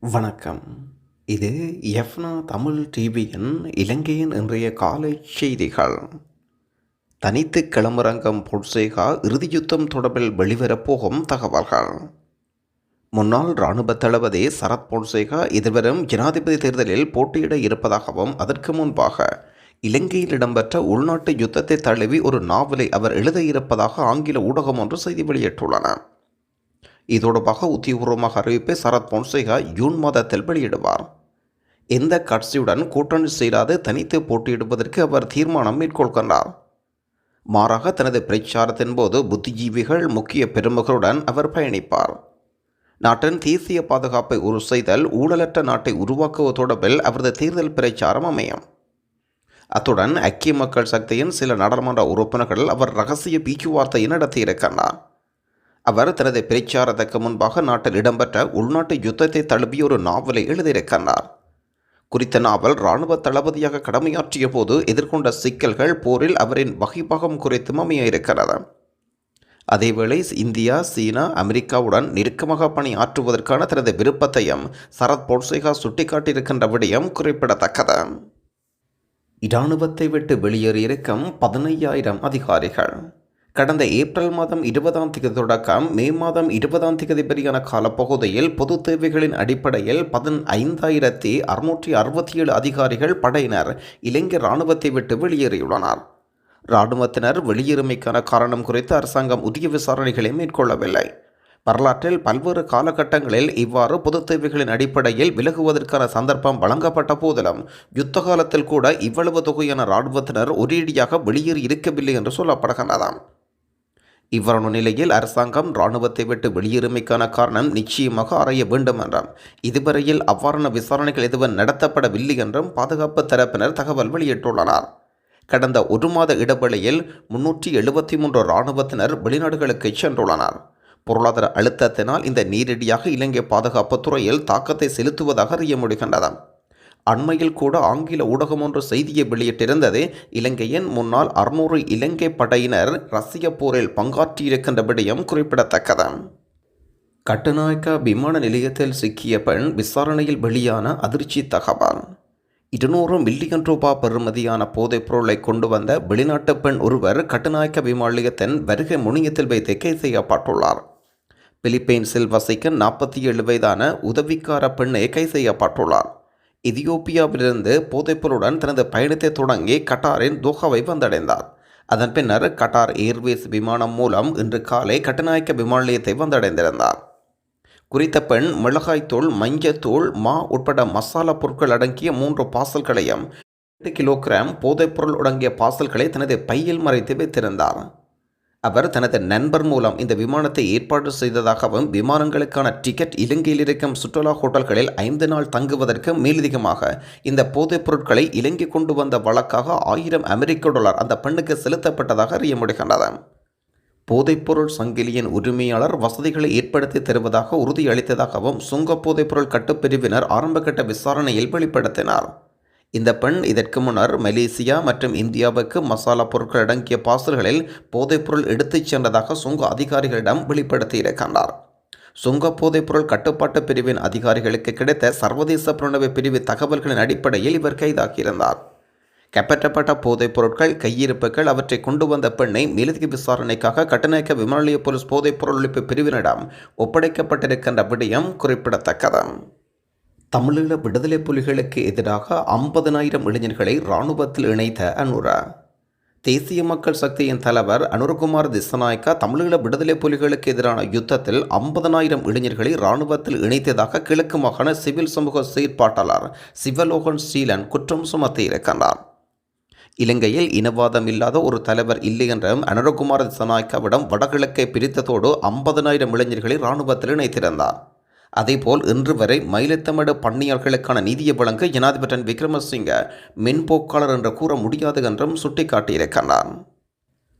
வணக்கம். இது எஃப்னா தமிழ் டிவியின் இலங்கையின் இன்றைய காலை செய்திகள். தனித்து களமிறங்கும் இறுதி இறுதியுத்தம் தொடர்பில் வெளிவரப்போகும் தகவல்கள். முன்னாள் இராணுவ தளபதி சரத் பொன்சேகா எதிர்வரும் ஜனாதிபதி தேர்தலில் போட்டியிட இருப்பதாகவும் அதற்கு முன்பாக இலங்கையில் இடம்பெற்ற உள்நாட்டு யுத்தத்தை தழுவி ஒரு நாவலை அவர் எழுத இருப்பதாக ஆங்கில ஊடகம் ஒன்று செய்தி வெளியிட்டுள்ளன. இது உத்தியபூர்வமாக அறிவிப்பை சரத் பொன்சேகா ஜூன் மாதத்தில் வெளியிடுவார். எந்த கட்சியுடன் கூட்டணி சேராது தனித்து போட்டியிடுவதற்கு அவர் தீர்மானம் மேற்கொள்கின்றார். மாறாக தனது பிரச்சாரத்தின் போது புத்திஜீவிகள் முக்கிய பெருமகளுடன் அவர் பயணிப்பார். நாட்டின் தேசிய பாதுகாப்பை உறு செய்தல் ஊழலற்ற நாட்டை உருவாக்குவது தொடர்பில் அவரது தேர்தல் பிரச்சாரம் அமையும். அத்துடன் ஐக்கிய மக்கள் சக்தியின் சில நாடாளுமன்ற உறுப்பினர்கள் அவர் ரகசிய பேச்சுவார்த்தையை நடத்தியிருக்கின்றார் அவர் தனது பிரச்சாரத்துக்கு முன்பாக நாட்டில் இடம்பெற்ற உள்நாட்டு யுத்தத்தை தழுவிய ஒரு நாவலை எழுதியிருக்கிறார். குறித்த நாவல் இராணுவ தளபதியாக கடமையாற்றிய போது எதிர்கொண்ட சிக்கல்கள் போரில் அவரின் வகைப்பாகம் குறித்தும் அமைய இருக்கிறது அதேவேளை இந்தியா சீனா அமெரிக்காவுடன் நெருக்கமாக பணியாற்றுவதற்கான தனது விருப்பத்தையும் சரத் போட்சேகா சுட்டிக்காட்டியிருக்கின்ற விடயம் குறிப்பிடத்தக்கது. இராணுவத்தை விட்டு வெளியேறியிருக்கும் பதினையாயிரம் அதிகாரிகள். கடந்த ஏப்ரல் மாதம் இருபதாம் தேதி தொடக்கம் மே மாதம் இருபதாம் தேதி வரையான காலப்பகுதியில் பொது தேவைகளின் அடிப்படையில் பதினைந்தாயிரத்தி அறுநூற்றி அறுபத்தி ஏழு அதிகாரிகள் படையினர் இலங்கை இராணுவத்தை விட்டு வெளியேறியுள்ளனர். இராணுவத்தினர் வெளியேறுமைக்கான காரணம் குறித்து அரசாங்கம் உரிய விசாரணைகளை மேற்கொள்ளவில்லை. வரலாற்றில் பல்வேறு காலகட்டங்களில் இவ்வாறு பொது தேவைகளின் அடிப்படையில் விலகுவதற்கான சந்தர்ப்பம் வழங்கப்பட்ட போதிலும் யுத்த காலத்தில் கூட இவ்வளவு தொகையான இராணுவத்தினர் ஒரேடியாக வெளியேறி இருக்கவில்லை என்று சொல்லப்படுகின்றதாம் இவ்வாறான நிலையில் அரசாங்கம் இராணுவத்தை விட்டு வெளியேறுமைக்கான காரணம் நிச்சயமாக ஆராய வேண்டும் என்றும். இதுவரையில் அவ்வாறான விசாரணைகள் எதுவும் நடத்தப்படவில்லை என்றும் பாதுகாப்பு தரப்பினர் தகவல் வெளியிட்டுள்ளனர். கடந்த ஒரு மாத இடைவெளியில் முன்னூற்றி எழுபத்தி மூன்று இராணுவத்தினர் வெளிநாடுகளுக்கு சென்றுள்ளனர். பொருளாதார அழுத்தத்தினால் இந்த நேரடியாக இலங்கை பாதுகாப்புத் துறையில் தாக்கத்தை செலுத்துவதாக அறிய முடிகின்றது. அண்மையில் கூட ஆங்கில ஊடகம் ஒன்று செய்தியை வெளியிட்டிருந்தது. இலங்கையின் முன்னாள் அறுநூறு இலங்கை படையினர் ரஷ்ய போரில் பங்காற்றியிருக்கின்ற விடயம் குறிப்பிடத்தக்கது. கட்டுநாயக்கா விமான நிலையத்தில் சிக்கிய பெண் விசாரணையில் வெளியான அதிர்ச்சி தகவல். இருநூறு மில்லியன் ரூபாய் பெறுமதியான போதைப் பொருளை கொண்டு வந்த வெளிநாட்டு பெண் ஒருவர் கட்டுநாயக்க விமான நிலையத்தின் வருகை முனியத்தில் வைத்து கைது செய்யப்பட்டுள்ளார். பிலிப்பைன்ஸில் வசிக்கும் நாற்பத்தி ஏழு வயதான உதவிக்கார பெண்ணை கைது செய்யப்பட்டுள்ளார். எதியோப்பியாவிலிருந்து போதைப்பொருளுடன் தனது பயணத்தை தொடங்கி கட்டாரின் தோஹாவை வந்தடைந்தார். அதன் பின்னர் கட்டார் ஏர்வேஸ் விமானம் மூலம் இன்று காலை கட்டுநாயக்க விமான நிலையத்தை வந்தடைந்திருந்தார். குறித்த பெண் மிளகாய்த்தூள் மஞ்சத்தூள் மா உட்பட மசாலா பொருட்கள் அடங்கிய மூன்று பார்சல்களையும் எட்டு கிலோகிராம் போதைப்பொருள் அடங்கிய பார்சல்களை தனது பையில் மறைத்து வைத்திருந்தார். அவர் தனது நண்பர் மூலம் இந்த விமானத்தை ஏற்பாடு செய்ததாகவும் விமானங்களுக்கான டிக்கெட் இலங்கையில் இருக்கும் சுற்றுலா ஹோட்டல்களில் ஐந்து நாள் தங்குவதற்கு மேலதிகமாக இந்த போதைப் பொருட்களை இலங்கை கொண்டு வந்த வழக்காக ஆயிரம் அமெரிக்க டாலர் அந்த பெண்ணுக்கு செலுத்தப்பட்டதாக அறிய முடிகின்றது போதைப்பொருள் சங்கிலியின் உரிமையாளர் வசதிகளை ஏற்படுத்தி தருவதாக உறுதியளித்ததாகவும் சுங்க போதைப்பொருள் கட்டுப்பிரிவினர் ஆரம்பகட்ட விசாரணையில் வெளிப்படுத்தினார். இந்த பெண் இதற்கு முன்னர் மலேசியா மற்றும் இந்தியாவுக்கு மசாலா பொருட்கள் அடங்கிய பார்சல்களில் போதைப்பொருள் எடுத்துச் சென்றதாக சுங்க அதிகாரிகளிடம் வெளிப்படுத்தியிருக்கின்றார் சுங்க போதைப்பொருள் கட்டுப்பாட்டு பிரிவின் அதிகாரிகளுக்கு கிடைத்த சர்வதேச புலனவை பிரிவு தகவல்களின் அடிப்படையில் இவர் கைதாகியிருந்தார். கைப்பற்றப்பட்ட போதைப் பொருட்கள் கையிருப்புகள் அவற்றை கொண்டு வந்த பெண்ணை மேலதிக விசாரணைக்காக கட்டணக்க விமான நிலைய போலீஸ் போதைப் பொருள் ஒழிப்பு பிரிவினரிடம் ஒப்படைக்கப்பட்டிருக்கின்ற விடயம் குறிப்பிடத்தக்கது. தமிழீழ விடுதலை புலிகளுக்கு எதிராக ஐம்பதனாயிரம் இளைஞர்களை இராணுவத்தில் இணைத்த அனுரா. தேசிய மக்கள் சக்தியின் தலைவர் அனுரகுமார் திசநாயக்கா தமிழீழ விடுதலை புலிகளுக்கு எதிரான யுத்தத்தில் ஐம்பதனாயிரம் இளைஞர்களை இராணுவத்தில் இணைத்ததாக கிழக்கு மாகாண சிவில் சமூக செயற்பாட்டாளர் சிவலோகன் ஸ்ரீலன் குற்றம் சுமத்தியிருக்கின்றார். இலங்கையில் இனவாதம் இல்லாத ஒரு தலைவர் இல்லை என்றும் அனுரகுமார் திசநாயக்காவிடம் வடகிழக்கை பிரித்ததோடு ஐம்பதனாயிரம் இளைஞர்களை இராணுவத்தில் இணைத்திருந்தார். அதேபோல் இன்று வரை மயிலத்தமிடு பன்னியார்களுக்கான நிதியை வழங்க ஜனாதிபதி விக்ரமசிங்க மென்போக்காளர் என்று கூற முடியாது என்றும் சுட்டிக்காட்டியிருக்கிறார்.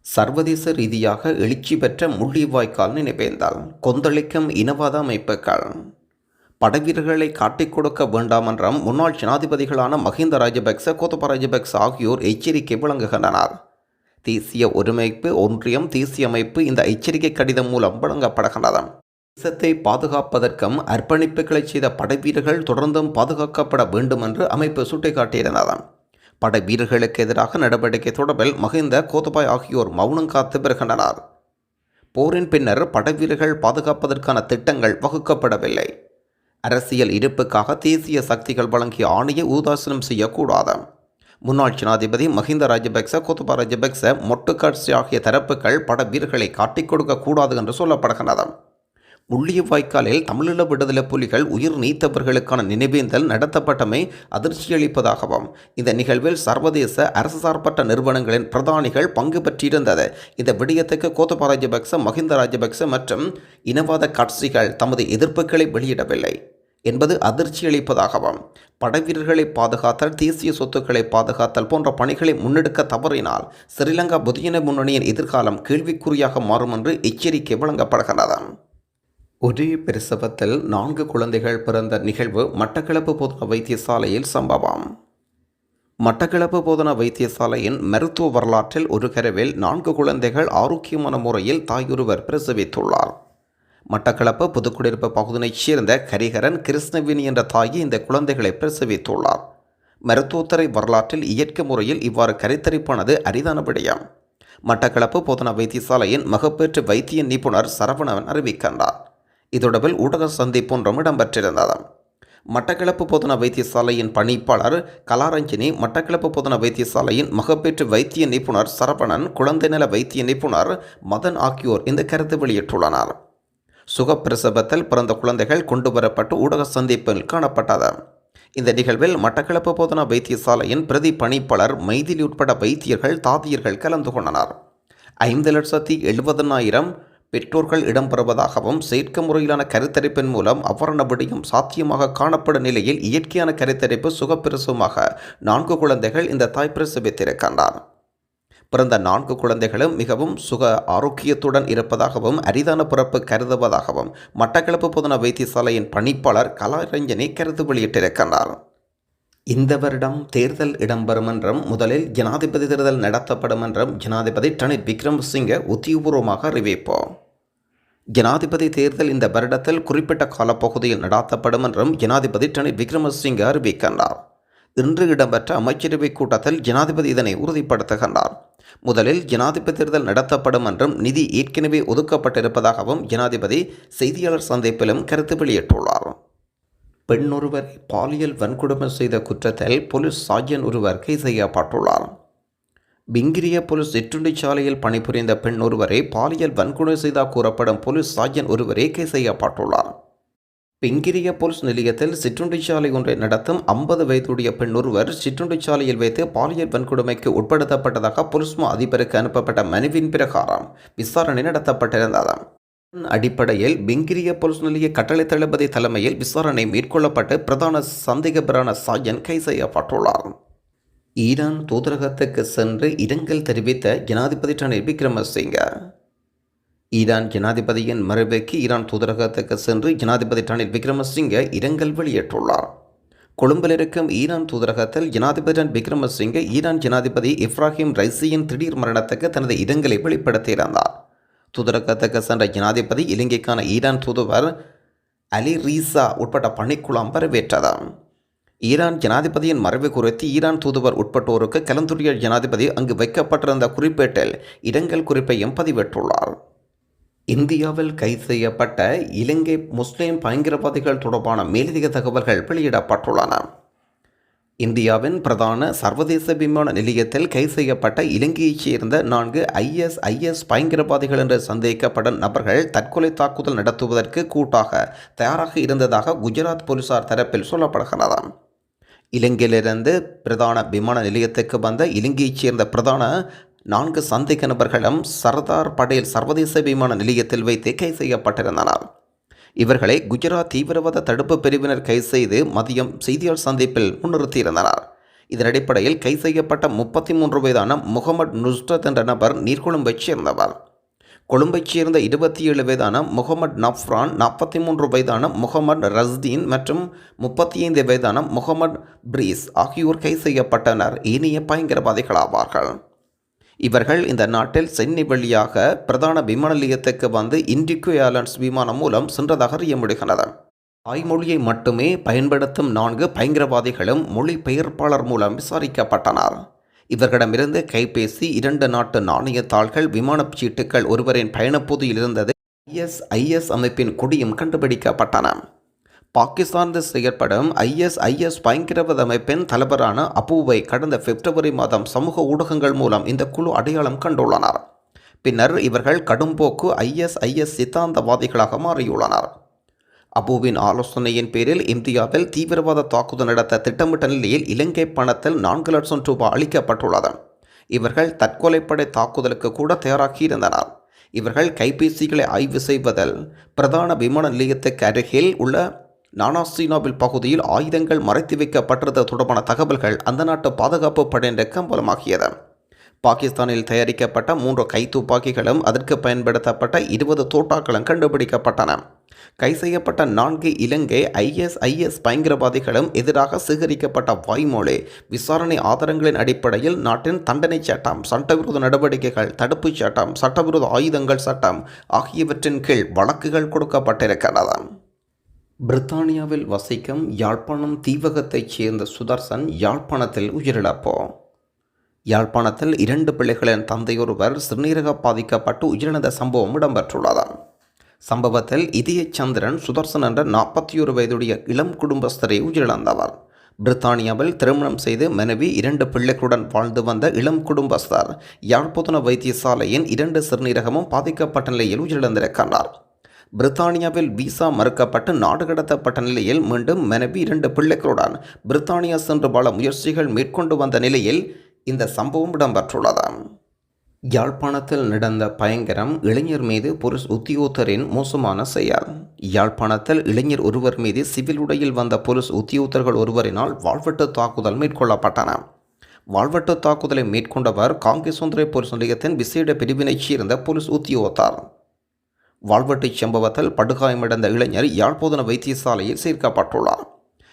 சர்வதேச ரீதியாக எழுச்சி பெற்ற முள்ளிவாய்க்கால் நினைவேந்தால் கொந்தளிக்கும் இனவாத அமைப்புகள். படைவீரர்களை காட்டிக் கொடுக்க வேண்டாம் என்றும் முன்னாள் ஜனாதிபதிகளான மஹிந்த ராஜபக்ச கோத்தப ராஜபக்ச ஆகியோர் எச்சரிக்கை வழங்குகின்றனர். தேசிய ஒருமைப்பு ஒன்றியம் தேசிய அமைப்பு இந்த எச்சரிக்கை கடிதம் மூலம் வழங்கப்படுகின்றன தேசத்தை பாதுகாப்பதற்கும் அர்ப்பணிப்புகளை செய்த படைவீரர்கள் தொடர்ந்தும் பாதுகாக்கப்பட வேண்டும் என்று அமைப்பு சுட்டிக்காட்டியிருந்ததாம். படை வீரர்களுக்கு எதிராக நடவடிக்கை தொடர்பில் மஹிந்த கோத்தபாய் ஆகியோர் மௌனம் காத்து வருகின்றனர். போரின் பின்னர் படைவீரர்கள் பாதுகாப்பதற்கான திட்டங்கள் வகுக்கப்படவில்லை. அரசியல் இருப்புக்காக தேசிய சக்திகள் வழங்கிய ஆணையை ஊதாசனம் செய்யக்கூடாது முன்னாள் ஜனாதிபதி மஹிந்த ராஜபக்ச கோத்தபா ராஜபக்ச மொட்டுக்காட்சி ஆகிய தரப்புகள் பட வீரர்களை காட்டிக் கொடுக்கக்கூடாது என்று முள்ளிய வாய்க்காலில் தமிழீழ விடுதலை புலிகள் உயிர் நீத்தவர்களுக்கான நினைவேந்தல் நடத்தப்பட்டமை அதிர்ச்சியளிப்பதாகவும் இந்த நிகழ்வில் சர்வதேச அரசு சார்பற்ற நிறுவனங்களின் பிரதானிகள் பங்கு பெற்றிருந்தது. இந்த விடயத்துக்கு கோத்தபா ராஜபக்ச மஹிந்த ராஜபக்ச மற்றும் இனவாத கட்சிகள் தமது எதிர்ப்புகளை வெளியிடவில்லை என்பது அதிர்ச்சியளிப்பதாகவும் படைவீரர்களை பாதுகாத்தல் தேசிய சொத்துக்களை பாதுகாத்தல் போன்ற பணிகளை முன்னெடுக்க தவறினால் ஸ்ரீலங்கா புதியன முன்னணியின் எதிர்காலம் கேள்விக்குறியாக மாறும் என்று எச்சரிக்கை வழங்கப்படுகிறது ஒரே பிரசவத்தில் நான்கு குழந்தைகள் பிறந்த நிகழ்வு மட்டக்களப்பு போதனா வைத்தியசாலையில் சம்பவம். மட்டக்களப்பு போதனா வைத்தியசாலையின் மருத்துவ வரலாற்றில் ஒரு கரவில் நான்கு குழந்தைகள் ஆரோக்கியமான முறையில் தாயொருவர் பிரசவித்துள்ளார். மட்டக்களப்பு புதுக்குடியிருப்பு பகுதியைச் சேர்ந்த கரிகரன் கிருஷ்ணவேணி என்ற தாயை இந்த குழந்தைகளை பிரசவித்துள்ளார். மருத்துவத்துறை வரலாற்றில் இயற்கை முறையில் இவ்வாறு கருத்தரிப்பானது அரிதான விடயம். மட்டக்களப்பு போதனா வைத்தியசாலையின் மகப்பேற்று வைத்திய நிபுணர் சரவணன் அறிவிக்கின்றார். இதொடர்பில் ஊடக சந்திப்பொன்றும் இடம்பெற்றிருந்தது மட்டக்களப்பு போதனா வைத்தியசாலையின் பணிப்பாளர் கலாரஞ்சினி மட்டக்களப்பு போதனா வைத்தியசாலையின் மகப்பேற்று வைத்திய நிபுணர் சரவணன் குழந்தை நல வைத்திய நிபுணர் மதன் ஆகியோர் இந்த கருத்து வெளியிட்டுள்ளனர். சுகப்பிரசவத்தில் பிறந்த குழந்தைகள் கொண்டு வரப்பட்டு ஊடக சந்திப்பில் காணப்பட்டது இந்த நிகழ்வில் மட்டக்களப்பு போதனா வைத்தியசாலையின் பிரதி பணிப்பாளர் மைதிலி உட்பட வைத்தியர்கள் தாதியர்கள் கலந்து கொண்டனர். ஐந்து லட்சத்தி எழுபதனாயிரம் பெற்றோர்கள் இடம்பெறுவதாகவும் செயற்கை முறையிலான கருத்தரிப்பின் மூலம் அவ்வாறான சாத்தியமாக காணப்படும் நிலையில் இயற்கையான கருத்தரிப்பு சுகப்பிரசுமாக நான்கு குழந்தைகள் இந்த தாய் பிரசவித்திருக்கின்றார். பிறந்த நான்கு குழந்தைகளும் மிகவும் சுக ஆரோக்கியத்துடன் இருப்பதாகவும் அரிதான பிறப்பு கருதுவதாகவும் மட்டக்களப்பு பொதுன வைத்தியசாலையின் பணிப்பாளர் கலாரஞ்சனி கருத்து வெளியிட்டிருக்கின்றார். இந்த வருடம் தேர்தல் இடம்பெறும் என்றும் முதலில் ஜனாதிபதி தேர்தல் நடத்தப்படும் என்றும் ஜனாதிபதி ரணில் விக்ரமசிங்க உத்தியபூர்வமாக அறிவிப்போம் ஜனாதிபதி தேர்தல் இந்த வருடத்தில் குறிப்பிட்ட காலப்பகுதியில் நடத்தப்படும் என்றும் ஜனாதிபதி ரணில் விக்ரமசிங்க அறிவிக்கின்றார். இன்று இடம்பெற்ற அமைச்சரவைக் கூட்டத்தில் ஜனாதிபதி இதனை உறுதிப்படுத்துகின்றார். முதலில் ஜனாதிபதி தேர்தல் நடத்தப்படும் என்றும் நிதி ஏற்கனவே ஒதுக்கப்பட்டிருப்பதாகவும் ஜனாதிபதி செய்தியாளர் சந்திப்பிலும் கருத்து வெளியிட்டுள்ளார். பெண் ஒருவரை பாலியல் வன்கொடுமை செய்த குற்றத்தில் போலீஸ் சார்ஜன் ஒருவர் கைது செய்யப்பட்டுள்ளார். பிங்கிரிய போலீஸ் சிற்றுண்டிச்சாலையில் பணிபுரிந்த பெண் ஒருவரை பாலியல் வன்கொடுமை செய்த கூறப்படும் போலீஸ் சார்ஜன் ஒருவரே கைது செய்யப்பட்டுள்ளார். பிங்கிரிய போலீஸ் நிலையத்தில் சிற்றுண்டிச்சாலை ஒன்றை நடத்தும் ஐம்பது வயதுடைய பெண் ஒருவர் சிற்றுண்டிச்சாலையில் வைத்து பாலியல் வன்கொடுமைக்கு உட்படுத்தப்பட்டதாக போலீஸ் மா அதிபருக்கு அனுப்பப்பட்ட மனுவின் பிரகாரம் விசாரணை நடத்தப்பட்டிருந்தது. அடிப்படையில் பிங்கிரிய போலீஸ் நிலைய கட்டளை தளபதி தலைமையில் விசாரணை மேற்கொள்ளப்பட்டு பிரதான சந்தேகபரான சாயன் கை செய்யப்பட்டுள்ளார் ஈரான் தூதரகத்துக்கு சென்று இரங்கல் தெரிவித்த ஜனாதிபதி ரணில் விக்ரமசிங்க. ஈரான் ஜனாதிபதியின் மறைவுக்கு ஈரான் தூதரகத்துக்கு சென்று ஜனாதிபதி ரணில் விக்ரமசிங்க இரங்கல் வெளியிட்டுள்ளார். கொழும்பில் இருக்கும் ஈரான் தூதரகத்தில் ஜனாதிபதி ரன் விக்ரமசிங்க ஈரான் ஜனாதிபதி இப்ராஹிம் ரைசியின் திடீர் மரணத்துக்கு தனது இரங்கலை வெளிப்படுத்தியிருந்தார். தூதரகத்துக்கு சென்ற ஜனாதிபதி இலங்கைக்கான ஈரான் தூதுவர் அலி ரீசா உட்பட்ட பணிக்குழாம் வரவேற்றது. ஈரான் ஜனாதிபதியின் மறைவு குறித்து ஈரான் தூதுவர் உட்பட்டோருக்கு கலந்துரைய ஜனாதிபதி அங்கு வைக்கப்பட்டிருந்த குறிப்பேட்டில் இடங்கள் குறிப்பையும் பதிவிட்டுள்ளார். இந்தியாவில் கைது செய்யப்பட்ட இலங்கை முஸ்லிம் பயங்கரவாதிகள் தொடர்பான மேலதிக தகவல்கள் வெளியிடப்பட்டுள்ளன. இந்தியாவின் பிரதான சர்வதேச விமான நிலையத்தில் கைது செய்யப்பட்ட இலங்கையைச் சேர்ந்த நான்கு ஐஎஸ்ஐஎஸ் பயங்கரவாதிகள் என்று சந்தேகிக்கப்படும் நபர்கள் தற்கொலை தாக்குதல் நடத்துவதற்கு கூட்டாக தயாராக இருந்ததாக குஜராத் போலீசார் தரப்பில் சொல்லப்படுகிறது. இலங்கையிலிருந்து பிரதான விமான நிலையத்துக்கு வந்த இலங்கையைச் சேர்ந்த பிரதான நான்கு சந்தேக நபர்களும் சர்தார் படேல் சர்வதேச விமான நிலையத்தில் வைத்து கைது செய்யப்பட்டிருந்தனர். இவர்களை குஜராத் தீவிரவாத தடுப்பு பிரிவினர் கைது செய்து மதியம் செய்தியாளர் சந்திப்பில் முன்னிறுத்தியிருந்தனர். இதன் அடிப்படையில் கைது செய்யப்பட்ட முப்பத்தி மூன்று வயதான முகமது நுஸ்ரத் என்ற நபர் நீர்கொழும்பைச் சேர்ந்தவர். கொழும்பைச் சேர்ந்த இருபத்தி ஏழு வயதான முகமது நஃப்ரான் நாற்பத்தி மூன்று வயதான முகமது ரஸ்தீன் மற்றும் முப்பத்தி ஐந்து வயதான முகமது பிரீஸ் ஆகியோர் கைது செய்யப்பட்டனர். இனிய பயங்கரவாதிகளாவார்கள். இவர்கள் இந்த நாட்டில் சென்னை வழியாக பிரதான விமான நிலையத்துக்கு வந்து இண்டிகோ ஏர்லைன்ஸ் விமானம் மூலம் சென்றதாக அறிய முடிகிறது தாய்மொழியை மட்டுமே பயன்படுத்தும் நான்கு பயங்கரவாதிகளும் மொழிபெயர்ப்பாளர் மூலம் விசாரிக்கப்பட்டனர். இவர்களிடமிருந்து கைபேசி இரண்டு நாட்டு நாணயத்தாள்கள் விமானச் சீட்டுகள் ஒருவரின் பயணப்போது இருந்தது ஐஎஸ்ஐஎஸ் அமைப்பின் கொடியும் கண்டுபிடிக்கப்பட்டன. பாகிஸ்தானில் செயற்படும் ஐஎஸ்ஐஎஸ் பயங்கரவாத அமைப்பின் தலைவரான அபுவை கடந்த பிப்ரவரி மாதம் சமூக ஊடகங்கள் மூலம் இந்த குழு அடையாளம் கண்டுள்ளனர். பின்னர் இவர்கள் கடும்போக்கு ஐஎஸ்ஐஎஸ் சித்தாந்தவாதிகளாக மாறியுள்ளனர். அபுவின் ஆலோசனையின் பேரில் இந்தியாவில் தீவிரவாத தாக்குதல் நடத்த திட்டமிட்ட நிலையில் இலங்கை பணத்தில் நான்கு லட்சம் ரூபாய் அளிக்கப்பட்டுள்ளது. இவர்கள் தற்கொலைப்படை தாக்குதலுக்கு கூட தயாராகியிருந்தனர். இவர்கள் கைபேசிகளை ஆய்வு செய்வதில் பிரதான விமான நிலையத்துக்கு அருகில் உள்ள நானாசீனாவில் பகுதியில் ஆயுதங்கள் மறைத்து வைக்கப்பட்டது தொடர்பான தகவல்கள் அந்த நாட்டு பாதுகாப்பு படையினர் கம்பலமாகியது பாகிஸ்தானில் தயாரிக்கப்பட்ட மூன்று கைத்துப்பாக்கிகளும் அதற்கு பயன்படுத்தப்பட்ட இருபது தோட்டாக்களும் கண்டுபிடிக்கப்பட்டன. கை செய்யப்பட்ட நான்கு இலங்கை ஐஎஸ்ஐஎஸ் பயங்கரவாதிகளும் எதிராக சேகரிக்கப்பட்ட வாய்மொழி விசாரணை ஆதாரங்களின் அடிப்படையில் நாட்டின் தண்டனை சட்டம் சட்டவிரோத நடவடிக்கைகள் தடுப்புச் சட்டம் சட்டவிரோத ஆயுதங்கள் சட்டம் ஆகியவற்றின் கீழ் வழக்குகள் கொடுக்கப்பட்டிருக்கிறது பிரித்தானியாவில் வசிக்கும் யாழ்ப்பாணம் தீவகத்தைச் சேர்ந்த சுதர்சன் யாழ்ப்பாணத்தில் உயிரிழப்பு. யாழ்ப்பாணத்தில் இரண்டு பிள்ளைகளின் தந்தையொருவர் சிறுநீரக பாதிக்கப்பட்டு உயிரிழந்த சம்பவம் இடம்பெற்றுள்ளது. சம்பவத்தில் இதயச்சந்திரன் சுதர்சன் என்ற நாற்பத்தி ஒரு வயதுடைய இளம் குடும்பஸ்தரை உயிரிழந்தவர். பிரித்தானியாவில் திருமணம் செய்து மனைவி இரண்டு பிள்ளைகளுடன் வாழ்ந்து வந்த இளம் குடும்பஸ்தர் யாழ்ப்புதன வைத்தியசாலையின் இரண்டு சிறுநீரகமும் பாதிக்கப்பட்ட நிலையில் உயிரிழந்திருக்கின்றார் பிரித்தானியாவில் விசா மறுக்கப்பட்டு நாடு கடத்தப்பட்ட நிலையில் மீண்டும் மனைவி இரண்டு பிள்ளைகளுடன் பிரித்தானியா சென்று பல முயற்சிகள் மேற்கொண்டு வந்த நிலையில் இந்த சம்பவம் இடம்பெற்றுள்ளது. யாழ்ப்பாணத்தில் நடந்த பயங்கரம் இளைஞர் மீது பொலிஸ் உத்தியோகத்தரின் மோசமான செயல். யாழ்ப்பாணத்தில் இளைஞர் ஒருவர் மீது சிவில் உடையில் வந்த பொலிஸ் உத்தியோகத்தர்கள் ஒருவரினால் வாழ்வெட்டு தாக்குதல் மேற்கொள்ளப்பட்டன. வாழ்வெட்டு தாக்குதலை மேற்கொண்டவர் காங்கேசுந்தரை பொலிஸ் நிலையத்தின் விசேட பிரிவினைச் சேர்ந்த பொலிஸ் உத்தியோகத்தார். வாழ்வெட்டு சம்பவத்தில் படுகாயமடைந்த இளைஞர் யாழ்ப்போதன வைத்தியசாலையில் சேர்க்கப்பட்டுள்ளார்.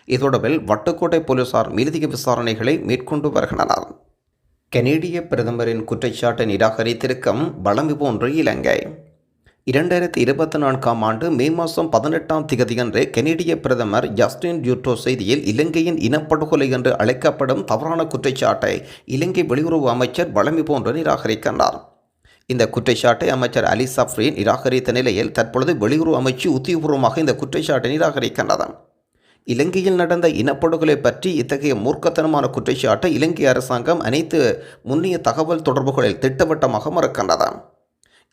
இதோடவில் வட்டுக்கோட்டை போலீசார் மீதிக விசாரணைகளை மேற்கொண்டு வருகின்றனர். கனேடிய பிரதமரின் குற்றச்சாட்டை நிராகரித்திருக்கும் வளமை போன்ற இலங்கை. இரண்டாயிரத்தி இருபத்தி நான்காம் ஆண்டு மே மாதம் பதினெட்டாம் திகதியன்று கனேடிய பிரதமர் ஜஸ்டின் ஜூட்டோ செய்தியில் இலங்கையின் இனப்படுகொலை என்று அழைக்கப்படும் தவறான குற்றச்சாட்டை இலங்கை வெளியுறவு அமைச்சர் வளமி போன்று நிராகரிக்கின்றார். இந்த குற்றச்சாட்டை அமைச்சர் அலி சப்ரி நிராகரித்த நிலையில் தற்பொழுது வெளியுறவு அமைச்சு உத்தியபூர்வமாக இந்த குற்றச்சாட்டை நிராகரிக்கின்றது இலங்கையில் நடந்த இனப்படுகொலை பற்றி இத்தகைய மூர்க்கத்தனமான குற்றச்சாட்டை இலங்கை அரசாங்கம் அனைத்து முன்னிய தகவல் தொடர்புகளில் திட்டவட்டமாக மறுக்கின்றது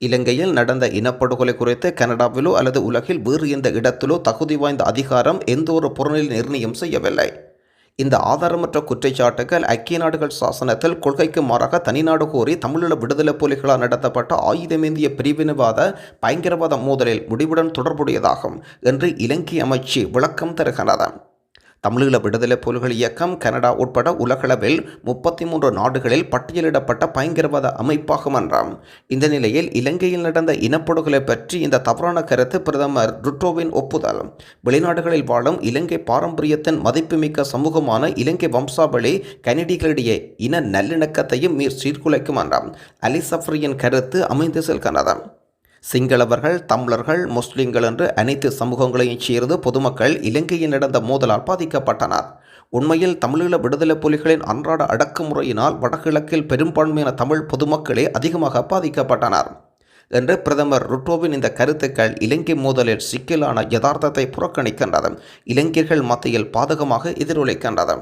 இலங்கையில் நடந்த இனப்படுகொலை குறித்து கனடாவிலோ அல்லது உலகில் வேறு எந்த இடத்திலோ தகுதி வாய்ந்த அதிகாரம் எந்த ஒரு புறநிலை நிர்ணயம் செய்யவில்லை. இந்த ஆதாரமற்ற குற்றச்சாட்டுகள் ஐக்கிய நாடுகள் சாசனத்தில் கொள்கைக்கு மாறாக தனிநாடு கோரி தமிழீழ விடுதலை புலிகளால் நடத்தப்பட்ட ஆயுதமேந்திய பிரிவினவாத பயங்கரவாத மோதலில் முடிவுடன் தொடர்புடையதாகும் என்று இலங்கை அமைச்சு விளக்கம் தருகிறது. தமிழீழ விடுதலை புலிகள் இயக்கம் கனடா உட்பட உலகளவில் முப்பத்தி மூன்று நாடுகளில் பட்டியலிடப்பட்ட பயங்கரவாத அமைப்பாகும் என்றாம். இந்த நிலையில் இலங்கையில் நடந்த இனப்படுகொலை பற்றி இந்த தவறான கருத்து பிரதமர் ருட்டோவின் ஒப்புதல். வெளிநாடுகளில் வாழும் இலங்கை பாரம்பரியத்தின் மதிப்புமிக்க சமூகமான இலங்கை வம்சாவளி கனடிகளிடையே இன நல்லிணக்கத்தையும் மீர் சீர்குலைக்கும் என்றாம். அலிசஃப்ரியின் கருத்து அமைந்து செல்கிறது சிங்களவர்கள் தமிழர்கள் முஸ்லிம்கள் என்று அனைத்து சமூகங்களையும் சேர்ந்து பொதுமக்கள் இலங்கையில் நடந்த மோதலால் பாதிக்கப்பட்டனர். உண்மையில் தமிழீழ விடுதலை புலிகளின் அன்றாட அடக்குமுறையினால் வடகிழக்கில் பெரும்பான்மையான தமிழ் பொதுமக்களே அதிகமாக பாதிக்கப்பட்டனர் என்று பிரதமர் ருட்டோவின் இந்த கருத்துக்கள் இலங்கை மோதலில் சிக்கலான யதார்த்தத்தை புறக்கணிக்கின்றது இளைஞர்கள் மத்தியில் பாதகமாக எதிரொலிக்கின்றது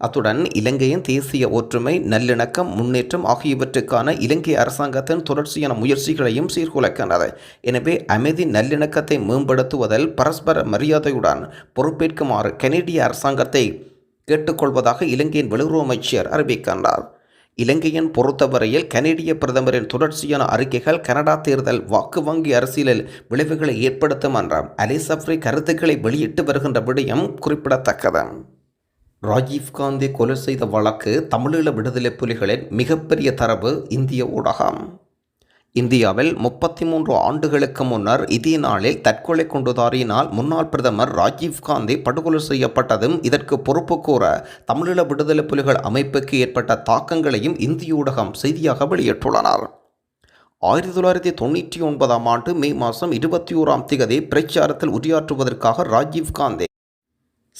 அத்துடன் இலங்கையின் தேசிய ஒற்றுமை நல்லிணக்கம் முன்னேற்றம் ஆகியவற்றுக்கான இலங்கை அரசாங்கத்தின் தொடர்ச்சியான முயற்சிகளையும் சீர்குலைக்கின்றது. எனவே அமைதி நல்லிணக்கத்தை மேம்படுத்துவதில் பரஸ்பர மரியாதையுடன் பொறுப்பேற்குமாறு கனேடிய அரசாங்கத்தை கேட்டுக்கொள்வதாக இலங்கையின் வெளியுறவு அமைச்சர் அறிவிக்கின்றார். இலங்கையின் பொறுத்தவரையில் கனேடிய பிரதமரின் தொடர்ச்சியான அறிக்கைகள் கனடா தேர்தல் வாக்கு வங்கி அரசியலில் விளைவுகளை ஏற்படுத்தும் என்ற அலிசப்ரி கருத்துக்களை வெளியிட்டு வருகின்ற விடயம் குறிப்பிடத்தக்கது. ராஜீவ்காந்தி கொலை செய்த வழக்கு தமிழீழ விடுதலை புலிகளின் மிகப்பெரிய தரவு இந்திய ஊடகம். இந்தியாவில் முப்பத்தி மூன்று ஆண்டுகளுக்கு முன்னர் இதே நாளில் தற்கொலை குண்டுதாரியினால் முன்னாள் பிரதமர் ராஜீவ் காந்தி படுகொலை செய்யப்பட்டதும் இதற்கு பொறுப்பு கூற தமிழீழ விடுதலை புலிகள் அமைப்புக்கு ஏற்பட்ட தாக்கங்களையும் இந்திய ஊடகம் செய்தியாக வெளியிட்டுள்ளனர். ஆயிரத்தி தொள்ளாயிரத்தி தொண்ணூற்றி ஒன்பதாம் ஆண்டு மே மாதம் இருபத்தி ஓராம் திகதி பிரச்சாரத்தில் உரையாற்றுவதற்காக ராஜீவ் காந்தி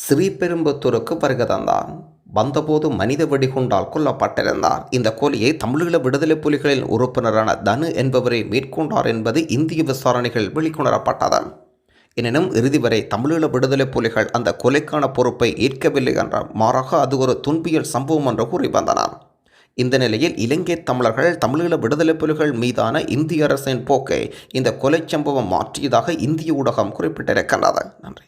ஸ்ரீபெரும்புத்தூருக்கு வருகை தந்தார் வந்தபோது மனித வெடிகுண்டால் கொல்லப்பட்டிருந்தார். இந்த கொலையை தமிழீழ விடுதலை புலிகளின் உறுப்பினரான தனு என்பவரை மேற்கொண்டார் என்பது இந்திய விசாரணைகள் வெளிக்கொணரப்பட்டது. எனினும் இறுதி வரை தமிழீழ விடுதலை புலிகள் அந்த கொலைக்கான பொறுப்பை ஏற்கவில்லை என்ற மாறாக அது ஒரு துன்பியல் சம்பவம் என்று கூறி வந்தனர். இந்த நிலையில் இலங்கை தமிழர்கள் தமிழீழ விடுதலை புலிகள் மீதான இந்திய அரசின் போக்கை இந்த கொலை சம்பவம் மாற்றியதாக இந்திய ஊடகம் குறிப்பிட்டிருக்கின்றது. நன்றி.